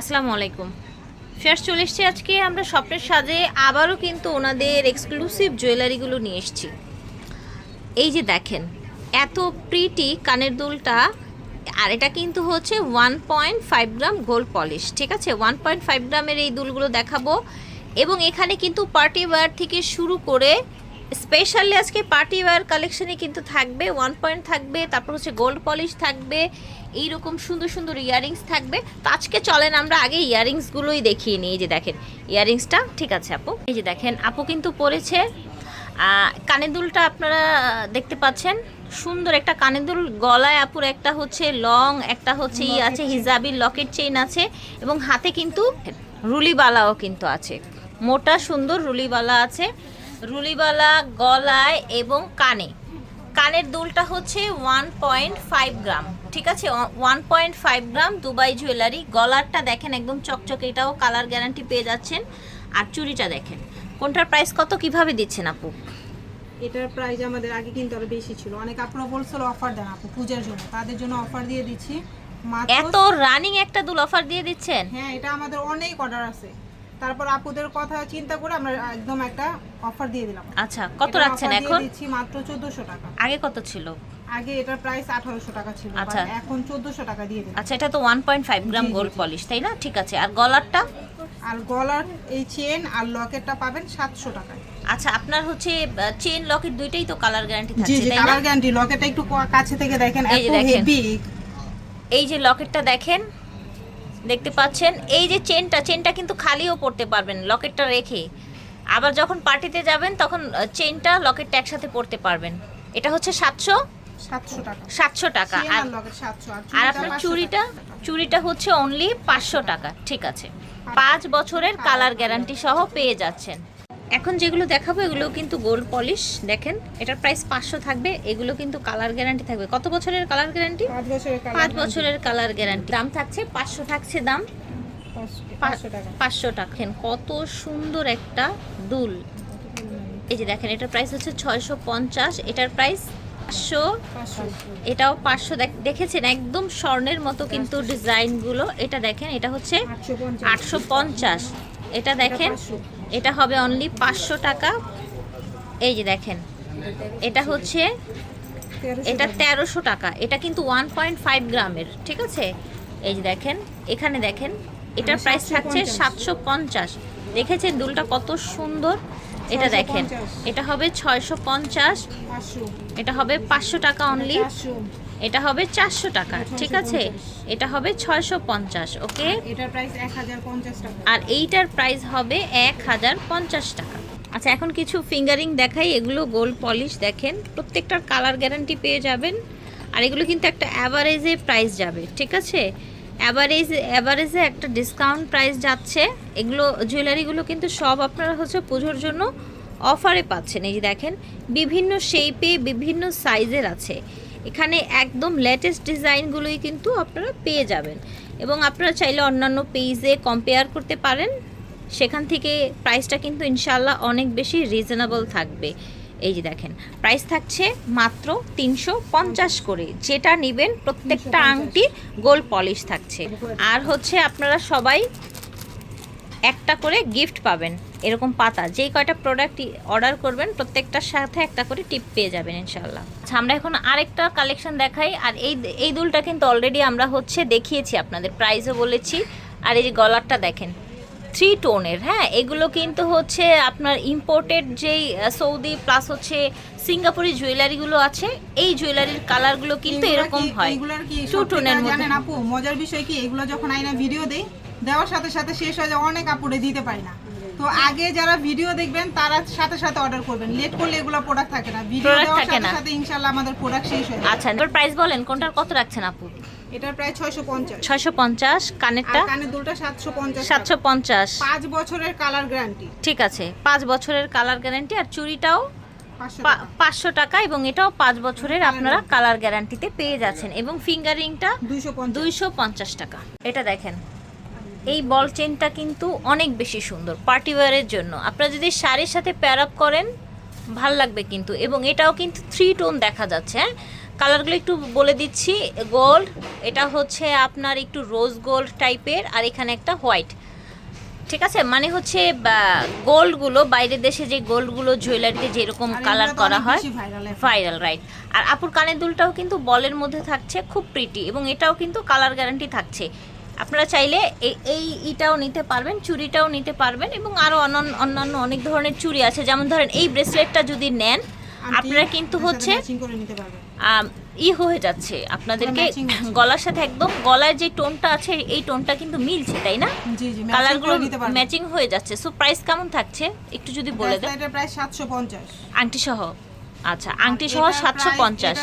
আসসালামু আলাইকুম। ফেয়ার চলে এসছি আজকে আমরা স্বপ্নের সাজে। আবারও কিন্তু ওনাদের এক্সক্লুসিভ জুয়েলারিগুলো নিয়ে এসেছি। এই যে দেখেন, এত প্রিটি কানের দুলটা, আর এটা কিন্তু হচ্ছে one point five gram gold polish, ঠিক আছে? ওয়ান পয়েন্ট ফাইভ গ্রামের এই দুলগুলো দেখাবো। এবং এখানে কিন্তু পার্টি ওয়্যার থেকে শুরু করে স্পেশালি আজকে পার্টি ওয়ার কালেকশনে কিন্তু থাকবে ওয়ান পয়েন্ট থাকবে তারপর হচ্ছে গোল্ড পলিশ থাকবে এইরকম সুন্দর সুন্দর ইয়াররিংস থাকবে। তো আজকে চলেন আমরা আগে ইয়াররিংসগুলোই দেখিয়ে নিই এই যে দেখেন ইয়াররিংসটা ঠিক আছে আপু? এই যে দেখেন আপু কিন্তু পরেছে। কানের দুলটা আপনারা দেখতে পাচ্ছেন সুন্দর একটা কানের দুল গলায় আপুর একটা হচ্ছে লং একটা হচ্ছে ই আছে হিজাবি লকেট চেইন আছে এবং হাতে কিন্তু রুলিবালাও কিন্তু আছে। মোটা সুন্দর রুলিবালা আছে। রুলিবালা গলায় এবং কানে। কানের দুলটা হচ্ছে ওয়ান পয়েন্ট ফাইভ গ্রাম ঠিক আছে? One point five gram Dubai jewellery. গলারটা দেখেন একদম চকচকে এটাও কালার গ্যারান্টি পেয়ে যাচ্ছেন। আর চুড়িটা দেখেন কোনটার প্রাইস কত কীভাবে দিচ্ছেন আপু? এটার প্রাইস আমাদের আগে কিন্তু আরও বেশি ছিল। অনেক আপনারা বলছিল অফার দেন আপু পূজার জন্য। তাদের জন্য অফার দিয়ে দিচ্ছি। এত রানিং একটা দুল অফার দিয়ে দিচ্ছেন? হ্যাঁ এটা আমাদের অনেক অর্ডার আছে। তারপর আপুদের কথা চিন্তা করে আমরা একদম একটা অফার দিয়ে দিলাম। আচ্ছা কত রাখছেন এখন? দিচ্ছি মাত্র 1400 টাকা। আগে কত ছিল? আগে এটার প্রাইস 1800 টাকা ছিল আচ্ছা। এখন 1400 টাকা দিয়ে দিলাম। আচ্ছা এটা তো ওয়ান পয়েন্ট ফাইভ গ্রাম জি, জি, গোল্ড পলিশ তাই না? ঠিক আছে। আর গলারটা? আর গলার এই চেন আর লকেটটা পাবেন 700 টাকায়। আচ্ছা আপনার হচ্ছে চেন লকেট দুইটাই তো কালার গ্যারান্টি থাকছে তাই না? কালার গ্যারান্টি লকেটটা একটু কাছে থেকে দেখেন এই যে এত দেখেন। হেভি এই যে লকেটটা দেখেন দেখতে পাচ্ছেন এই যে চেনটা চেনটা কিন্তু খালিও পড়তে পারবেন লকেটটা রেখে। আবার যখন পার্টিতে যাবেন তখন চেনটা লকেটটা একসাথে পড়তে পারবেন। এটা হচ্ছে সাতশো? 700 টাকা। সাতশো টাকা। আর আর লকেট 700 আর আর চুড়িটা আপনার 500 চুড়িটা টাকা। হচ্ছে অনলি পাঁচশো টাকা। ঠিক আছে। পাঁচ বছরের কালার গ্যারান্টি সহ পেয়ে যাচ্ছেন। এখন যেগুলো দেখাবো এগুলো কিন্তু গোল্ড পলিশ দেখেন এটার প্রাইস পাঁচশো থাকবে এগুলো কিন্তু কালার গ্যারান্টি থাকবে। কত বছরের কালার গ্যারান্টি পাঁচ বছরের কালার গ্যারান্টি দাম থাকছে পাঁচশো থাকছে দাম। পাঁচশো টাকা। কত সুন্দর একটা দুল। এই যে দেখেন এটার প্রাইস হচ্ছে ছয়শো পঞ্চাশ এটার প্রাইস পাঁচশো। পাঁচশো। এটাও পাঁচশো। দেখেছেন একদম স্বর্ণের মতো কিন্তু ডিজাইনগুলো এটা দেখেন এটা হচ্ছে আটশো পঞ্চাশ। এটা দেখেন এটা হবে অনলি পাঁচশো টাকা। এই যে দেখেন এটা হচ্ছে এটা তেরোশো টাকা। এটা কিন্তু ওয়ান পয়েন্ট ফাইভ গ্রামের ঠিক আছে? এই যে দেখেন এখানে দেখেন এটার প্রাইস থাকছে সাতশো পঞ্চাশ। দেখেছেন দুলটা কত সুন্দর? এটা দেখেন। এটা হবে ছয়শো পঞ্চাশ। এটা হবে পাঁচশো টাকা অনলি এটা হবে চারশো টাকা ঠিক আছে? এটা হবে ছয়শো পঞ্চাশ ওকে আর এইটার প্রাইস হবে এক হাজার পঞ্চাশ টাকা। আচ্ছা এখন কিছু ফিঙ্গারিং দেখাই এগুলো গোল্ড পলিশ দেখেন। প্রত্যেকটার কালার গ্যারান্টি পেয়ে যাবেন। আর এগুলো কিন্তু একটা অ্যাভারেজে প্রাইস যাবে ঠিক আছে? অ্যাভারেজ অ্যাভারেজে একটা ডিসকাউন্ট প্রাইস যাচ্ছে। এগুলো জুয়েলারিগুলো কিন্তু সব আপনারা হচ্ছে পুজোর জন্য অফারে পাচ্ছেন। এই যে দেখেন, বিভিন্ন শেপে বিভিন্ন সাইজের আছে। এখানে একদম লেটেস্ট ডিজাইনগুলোই কিন্তু আপনারা পেয়ে যাবেন। এবং আপনারা চাইলে অন্যান্য পেজে কম্পেয়ার করতে পারেন। সেখান থেকে প্রাইসটা কিন্তু ইনশাল্লাহ অনেক বেশি রিজনেবল থাকবে। এই যে দেখেন প্রাইস থাকছে মাত্র তিনশো পঞ্চাশ করে। যেটা নেবেন প্রত্যেকটা 350 আংটি গোল্ড পলিশ থাকছে। আর হচ্ছে আপনারা সবাই একটা করে গিফট পাবেন এরকম পাতা। যেই কয়টা প্রোডাক্ট অর্ডার করবেন প্রত্যেকটার সাথে একটা করে টিপ পেয়ে যাবেন ইনশাল্লাহ আচ্ছা আমরা এখন আরেকটা কালেকশন দেখাই। আর এই এই দুলটা কিন্তু অলরেডি আমরা হচ্ছে দেখিয়েছি আপনাদের প্রাইসও বলেছি। আর এই যে গলারটা দেখেন থ্রি টোনের হ্যাঁ? এগুলো কিন্তু হচ্ছে আপনার ইম্পোর্টেড যেই সৌদি প্লাস হচ্ছে সিঙ্গাপুরি জুয়েলারিগুলো আছে এই জুয়েলারির কালারগুলো কিন্তু এরকম হয়। টু টোনের মধ্যে। জানেন আপু মজার বিষয় কি এগুলো যখন আইনা ভিডিও দেই দেওয়ার সাথে সাথে শেষ হয়ে যায় অনেক আপুরে দিতে পারি না। তো আগে যারা ভিডিও দেখবেন তারা সাথে সাথে অর্ডার করবেন। লেট করলে এগুলো প্রোডাক্ট থাকে না। ভিডিও দেওয়ার সাথে। সাথে ইনশাআল্লাহ আমাদের প্রোডাক্ট শেষ হয়ে আচ্ছা এবার প্রাইস বলেন কোনটার কত রাখছেন আপু? এটার প্রায় ছয়শো পঞ্চাশ। ছয়শো পঞ্চাশ আর কানেরটা কানের দুলটা সাতশো পঞ্চাশ সাতশো পঞ্চাশ। পাঁচ বছরের কালার গ্যারান্টি। ঠিক আছে পাঁচ বছরের কালার গ্যারান্টি আর চুড়িটাও পাঁচশো টাকা। এবং এটাও পাঁচ বছরের আপনারা কালার গ্যারান্টিতে পেয়ে যাচ্ছেন এবং ফিঙ্গারিংটা দুইশো পঞ্চাশ। দুইশো পঞ্চাশ টাকা। এটা দেখেন এই বল চেনটা কিন্তু অনেক বেশি সুন্দর পার্টি ওয়ারের জন্য। আপনারা যদি শাড়ির সাথে প্যার আপ করেন ভালো লাগবে কিন্তু এবং এটাও কিন্তু থ্রি টোন দেখা যাচ্ছে হ্যাঁ? কালারগুলো একটু বলে দিচ্ছি গোল্ড এটা হচ্ছে আপনার একটু রোজ গোল্ড টাইপের আর এখানে একটা হোয়াইট। ঠিক আছে? মানে হচ্ছে গোল্ডগুলো বাইরের দেশে যে গোল্ডগুলো জুয়েলারিতে যেরকম কালার করা হয় ভাইরাল রাইট আর আপুর কানের দুলটাও কিন্তু বলের মধ্যে থাকছে খুব প্রিটি এবং এটাও কিন্তু কালার গ্যারান্টি থাকছে। আপনারা চাইলে এই- এই ইটাও নিতে পারবেন চুড়িটাও নিতে পারবেন এবং আরও অন্যান্য অনেক ধরনের চুড়ি আছে। যেমন ধরেন এই ব্রেসলেটটা যদি নেন আপনারা কিন্তু হচ্ছে ই হয়ে যাচ্ছে। আপনাদেরকে। গলার সাথে একদম গলার যে টোনটা আছে এই টোনটা কিন্তু মিলছে তাই না? কালারগুলো কালারগুলো ম্যাচিং হয়ে যাচ্ছে। সো প্রাইস কেমন থাকছে? একটু যদি বলে দেন। প্রায় প্রাইস 750 আংটি সহ আচ্ছা আংটি সহ সাতশো পঞ্চাশ।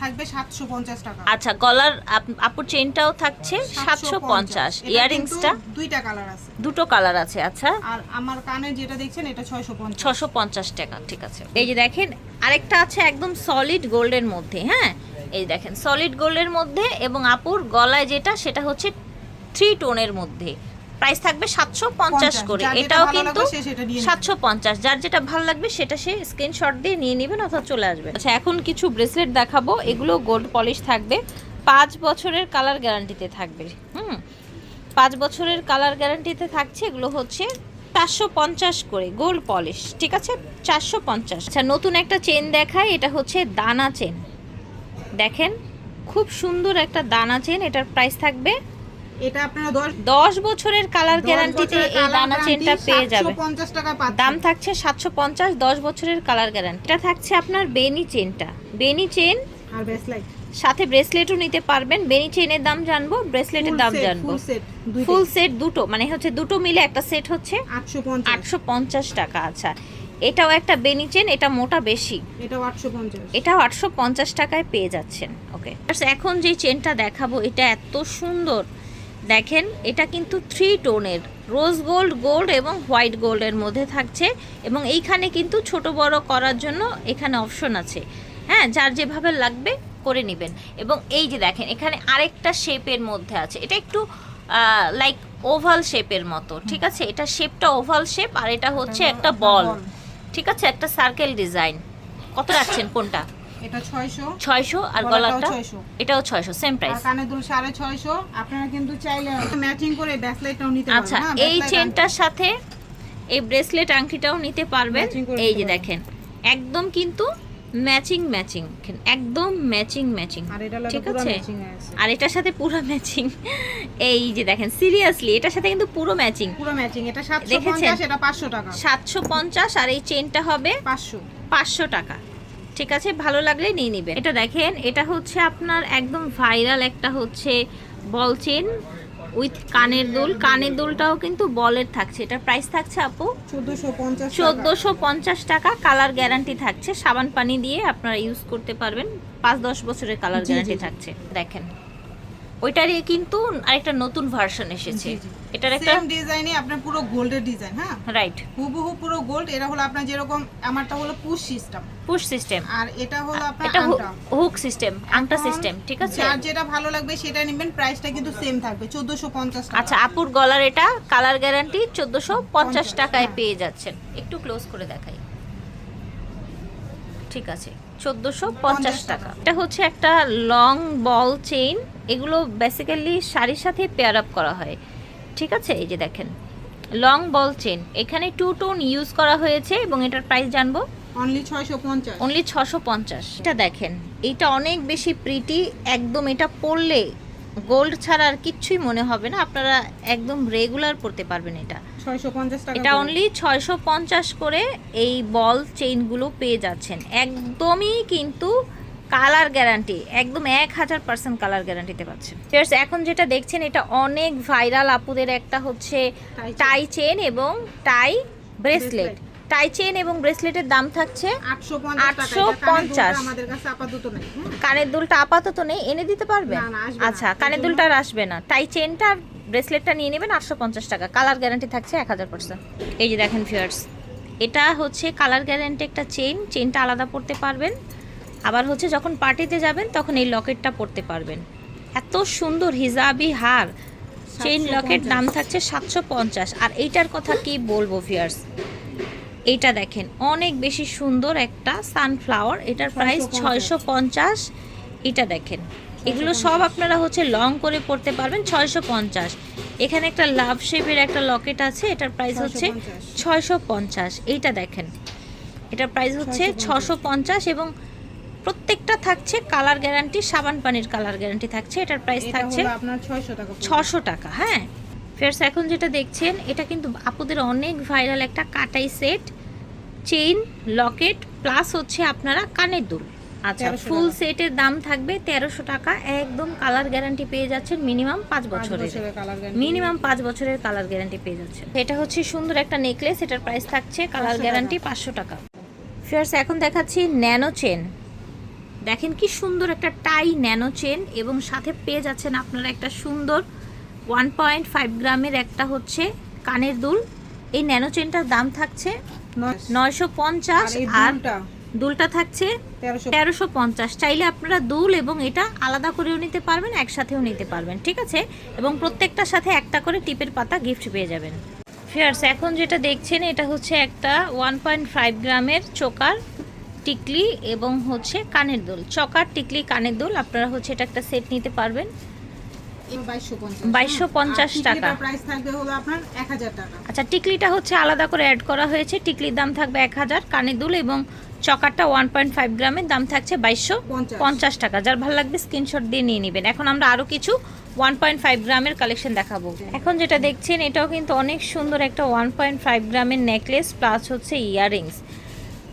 থাকবে 750 টাকা। আচ্ছা গলার আপ- আপুর চেনটাও থাকছে সাতশো পঞ্চাশ। ইয়ারিংসটা দুইটা কালার আছে। দুটো কালার আছে আচ্ছা। আর আমার কানে যেটা দেখছেন এটা 650 ছশো পঞ্চাশ টাকা ঠিক আছে। এই যে দেখেন আরেকটা আছে একদম সলিড গোল্ডের মধ্যে হ্যাঁ? এই দেখেন সলিড গোল্ডের মধ্যে এবং আপুর গলায় যেটা সেটা হচ্ছে থ্রি টোনের মধ্যে। প্রাইস থাকবে সাতশো পঞ্চাশ করে। এটাও কিন্তু। সাতশো পঞ্চাশ। যার যেটা ভালো লাগবে সেটা সে স্ক্রিনশট দিয়ে নিয়ে নেবেন অথবা চলে আসবে। আচ্ছা এখন কিছু ব্রেসলেট দেখাবো। এগুলো গোল্ড পলিশ থাকবে। পাঁচ বছরের কালার গ্যারান্টিতে থাকবে। হুম? পাঁচ বছরের কালার গ্যারান্টিতে থাকছে এগুলো হচ্ছে চারশো পঞ্চাশ করে গোল্ড পলিশ ঠিক আছে? চারশো পঞ্চাশ। আচ্ছা নতুন একটা চেন দেখায় এটা হচ্ছে দানা চেন দেখেন খুব সুন্দর একটা দানা চেন এটার প্রাইস থাকবে এটা আপনারা 10 দশ বছরের কালার গ্যারান্টিতে এই দানা চেনটা পেয়ে যাবে। 750 টাকা পাচ্ছেন দাম থাকছে সাতশো পঞ্চাশ দশ বছরের কালার গ্যারান্টি এটা থাকছে আপনার বেনি চেনটা বেনি চেন আর ব্রেসলেট সাথে ব্রেসলেটও নিতে পারবেন। বেনি চেনের দাম জানব ব্রেসলেটের দাম জানব। ফুল সেট দুটো মানে হচ্ছে দুটো মিলে একটা সেট হচ্ছে 850 আটশো পঞ্চাশ টাকা আচ্ছা। এটাও একটা বেনি চেন এটা মোটা বেশি। এটাও 850 এটাও আটশো পঞ্চাশ টাকায় পেয়ে যাচ্ছেন ওকে এখন যে চেনটা দেখাবো এটা এত সুন্দর। দেখেন এটা কিন্তু থ্রি টোনের রোজ গোল্ড গোল্ড এবং হোয়াইট গোল্ডের মধ্যে থাকছে এবং এইখানে কিন্তু ছোট বড় করার জন্য এখানে অপশন আছে। হ্যাঁ যার যেভাবে লাগবে করে নেবেন। এবং এই যে দেখেন এখানে আরেকটা শেপের মধ্যে আছে। এটা একটু লাইক ওভাল শেপের মতো ঠিক আছে? এটা শেপটা ওভাল শেপ আর এটা হচ্ছে একটা বল ঠিক আছে? একটা সার্কেল ডিজাইন কত রাখছেন কোনটা? এটা 600 আর গলাটা? এটাও ছয়শো সেম আর প্রাইস কানে দুল 650 আপনারা কিন্তু চাইলে ম্যাচিং করে ব্রেসলেটটাও নিতে পারবেন আচ্ছা হ্যাঁ, এই চেনটার সাথে এই ব্রেসলেট আংটিটাও নিতে পারবেন। এই যে দেখেন একদম কিন্তু ম্যাচিং ম্যাচিং একদম ম্যাচিং ম্যাচিং আর ঠিক আছে? আর এটার সাথে পুরো ম্যাচিং এই যে দেখেন সিরিয়াসলি এটার সাথে কিন্তু পুরো ম্যাচিং পুরো ম্যাচিং এটা দেখেছেন? 750 এটা 500 টাকা। সাতশো পঞ্চাশ আর এই চেনটা হবে 500 পাঁচশো টাকা। ঠিক আছে ভালো লাগলে নিয়ে নেবেন। এটা দেখেন এটা হচ্ছে আপনার একদম ভাইরাল একটা হচ্ছে বল চেন উইথ কানের দুল। কানের দুলটাও কিন্তু বলের থাকছে। এটা প্রাইস থাকছে আপু 1450 টাকা। চোদ্দোশো পঞ্চাশ টাকা। কালার গ্যারান্টি থাকছে। সাবান পানি দিয়ে আপনারা ইউজ করতে পারবেন। পাঁচ দশ বছরের কালার গ্যারান্টি থাকছে। দেখেন। ওইটারই কিন্তু আরেকটা নতুন ভার্সন এসেছে। এটার একটা সেম ডিজাইনে আপনার পুরো গোল্ডের ডিজাইন হ্যাঁ? রাইট হুবহু পুরো গোল্ড এটা হলো আপনার যেরকম আমারটা হলো পুশ সিস্টেম পুশ সিস্টেম আর এটা হলো আপনার এটা হুক সিস্টেম আংটা সিস্টেম ঠিক আছে? আর যেটা ভালো লাগবে সেটা নেবেন প্রাইসটা কিন্তু সেম থাকবে 1450 টাকা। আচ্ছা আপুর গলার এটা কালার গ্যারান্টি চোদ্দোশো পঞ্চাশ টাকায় হ্যাঁ। পেয়ে যাচ্ছেন। একটু ক্লোজ করে দেখাই। ঠিক আছে চোদ্দোশো পঞ্চাশ টাকা। টাকা। এটা হচ্ছে একটা লং বল চেইন এগুলো বেসিক্যালি শাড়ির সাথে পেয়ার আপ করা হয়। ঠিক আছে? এই যে দেখেন। লং বল চেন এখানে টু টোন ইউজ করা হয়েছে এবং এটার প্রাইস জানব? অনলি 650 অনলি ছশো পঞ্চাশ। এটা দেখেন এটা অনেক বেশি প্রিটি একদম এটা পরলে গোল্ড ছাড়া আর কিচ্ছুই মনে হবে না। আপনারা একদম রেগুলার পরতে পারবেন এটা। 650 টাকা এটা অনলি ছয়শো পঞ্চাশ করে এই বল চেইনগুলো পেয়ে যাচ্ছেন। একদমই কিন্তু কালার গ্যারান্টি একদম এক হাজার পার্সেন্ট কালার গ্যারান্টিতে পাচ্ছেন। Friends, এখন যেটা দেখছেন এটা অনেক ভাইরাল আপুদের একটা হচ্ছে টাই চেন। এবং টাই ব্রেসলেট। টাই চেন এবং ব্রেসলেটের দাম থাকছে 850 টাকা। 850 এটা আমাদের কাছে আপাতত নেই। হ্যাঁ? কানের দুলটা আপাতত নেই এনে দিতে পারবে। আচ্ছা কানের দুলটা আর আসবে না। টাই চেনটা ব্রেসলেটটা নিয়ে নেবেন আটশো পঞ্চাশ টাকা। কালার গ্যারান্টি থাকছে এক হাজার পার্সেন্ট। এই যে দেখেন ফিয়ার্স এটা হচ্ছে কালার গ্যারান্টি একটা চেন। চেনটা আলাদা পড়তে পারবেন। আবার হচ্ছে যখন পার্টিতে যাবেন তখন এই লকেটটা পড়তে পারবেন। এত সুন্দর হিজাবি হার। চেইন লকেট দাম থাকছে সাতশো পঞ্চাশ। আর এইটার কথা কি বলব ভিয়ার্স এইটা দেখেন অনেক বেশি সুন্দর একটা সানফ্লাওয়ার এটার প্রাইস ছয়শো পঞ্চাশ। এটা দেখেন। এগুলো সব আপনারা হচ্ছে লং করে পড়তে পারবেন ছয়শো পঞ্চাশ। এখানে একটা লাভ শেপের একটা লকেট আছে এটার প্রাইস হচ্ছে ছয়শো পঞ্চাশ। এইটা দেখেন। এটার প্রাইস হচ্ছে ছশো পঞ্চাশ এবং প্রত্যেকটা থাকছে কালার গ্যারান্টি সাবান পানির কালার গ্যারান্টি থাকছে। এটার প্রাইস থাকছে আপনার 600 টাকা ছশো টাকা হ্যাঁ। ফেরস এখন যেটা দেখছেন এটা কিন্তু আপুদের অনেক ভাইরাল একটা কাটাই সেট চেইন লকেট প্লাস হচ্ছে আপনারা কানের দুল। আচ্ছা ফুল সেটের দাম থাকবে তেরোশো টাকা একদম কালার গ্যারান্টি পেয়ে যাচ্ছেন মিনিমাম পাঁচ বছরের। মিনিমাম পাঁচ বছরের কালার গ্যারান্টি পেয়ে যাচ্ছে এটা হচ্ছে সুন্দর একটা নেকলেস এটার প্রাইস থাকছে কালার গ্যারান্টি পাঁচশো টাকা। ফিয়ার্স এখন দেখাচ্ছি ন্যানো চেন দেখেন কি সুন্দর একটা টাই ন্যানো চেন এবং সাথে পেয়ে যাচ্ছেন আপনারা একটা সুন্দর ওয়ান পয়েন্ট ফাইভ গ্রামের একটা হচ্ছে কানের দুল। এই ন্যানো চেনটার দাম থাকছে নয়শো পঞ্চাশ আর দুলটা? দুলটা থাকছে তেরোশো পঞ্চাশ। চাইলে আপনারা দুল এবং এটা আলাদা করেও নিতে পারবেন একসাথেও নিতে পারবেন ঠিক আছে? এবং প্রত্যেকটার সাথে একটা করে টিপের পাতা গিফট পেয়ে যাবেন। ফিয়ার্স এখন যেটা দেখছেন এটা হচ্ছে একটা ওয়ান পয়েন্ট ফাইভ গ্রামের চোকার টিকলি এবং হচ্ছে কানের দুল। চকার টিকলি কানের দুল আপনারা হচ্ছে এটা একটা সেট নিতে পারবেন। 2250 2250 টাকা। প্রাইস থাকবে হলো আপনার 1000 টাকা। আচ্ছা টিকলিটা হচ্ছে আলাদা করে অ্যাড করা হয়েছে। টিকলির দাম থাকবে এক হাজার কানের দুল এবং চকারটা ওয়ান পয়েন্ট ফাইভ গ্রামের দাম থাকছে বাইশশো পঞ্চাশ। পঞ্চাশ। টাকা। যার ভালো লাগবে স্ক্রিনশট দিয়ে নিয়ে নেবেন। এখন আমরা আরও কিছু ওয়ান পয়েন্ট ফাইভ গ্রামের কালেকশন দেখাবো। এখন যেটা দেখছেন এটাও কিন্তু অনেক সুন্দর একটা ওয়ান পয়েন্ট ফাইভ গ্রামের নেকলেস প্লাস হচ্ছে ইয়াররিংস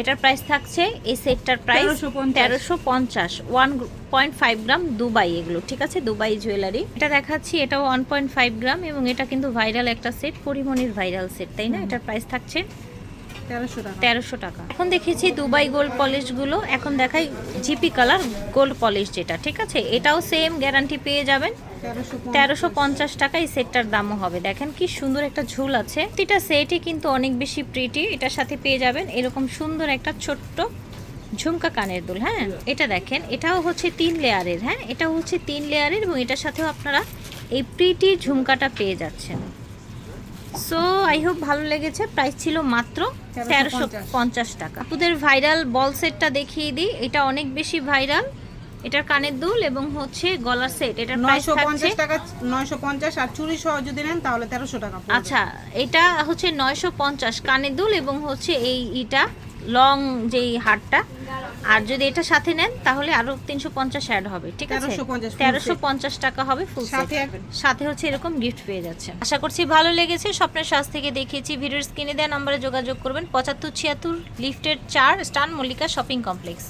এটার প্রাইস থাকছে এই সেটটার প্রাইস 1350 তেরোশো পঞ্চাশ one point five gram Dubai এগুলো ঠিক আছে? দুবাই জুয়েলারি এটা দেখাচ্ছি এটা ওয়ান পয়েন্ট ফাইভ গ্রাম এবং এটা কিন্তু ভাইরাল একটা সেট পরিমণির ভাইরাল সেট তাই না? এটার প্রাইস থাকছে 1300 টাকা তেরোশো টাকা। এখন দেখেছি দুবাই গোল্ড পলিশগুলো। এখন দেখাই জিপি কালার গোল্ড পলিশ যেটা ঠিক আছে? এটাও সেম গ্যারান্টি পেয়ে যাবেন। তেরোশো পঞ্চাশ। টাকা এই সেটটার দামও হবে। দেখেন কি সুন্দর একটা ঝুল আছে। প্রতিটা সেটই কিন্তু অনেক বেশি প্রিটি এটার সাথে পেয়ে যাবেন এরকম সুন্দর একটা ছোট্ট ঝুমকা কানের দুল হ্যাঁ? এটা দেখেন এটাও হচ্ছে তিন লেয়ারের হ্যাঁ? এটাও হচ্ছে তিন লেয়ারের এবং এটার সাথেও আপনারা এই প্রিটি ঝুমকাটা পেয়ে যাচ্ছেন। সো আই হোপ ভালো লেগেছে। প্রাইস ছিল মাত্র তেরোশো পঞ্চাশ। টাকা। আপুদের ভাইরাল বল সেটটা দেখিয়ে দিই। এটা অনেক বেশি ভাইরাল এটার কানের দুল এবং হচ্ছে গলার সেট এটার প্রাইস থাকছে 950 টাকা 950 আর চুরি সহ যদি নেন তাহলে 1300 টাকা আচ্ছা এটা হচ্ছে নয়শো পঞ্চাশ কানের দুল এবং হচ্ছে এই ইটা লং যেই হারটা। আর যদি এটা সাথে নেন তাহলে আরও তিনশো পঞ্চাশ অ্যাড হবে ঠিক আছে? তেরোশো পঞ্চাশ টাকা হবে ফুল সাথে সাথে হচ্ছে এরকম গিফট পেয়ে যাচ্ছে আশা করছি ভালো লেগেছে স্বপ্নের সাজ থেকে দেখিয়েছি ভিডিওর স্ক্রিনে দেওয়া নাম্বারে যোগাযোগ করবেন। পঁচাত্তর ছিয়াত্তর লিফটের চার স্টান মল্লিকা শপিং কমপ্লেক্স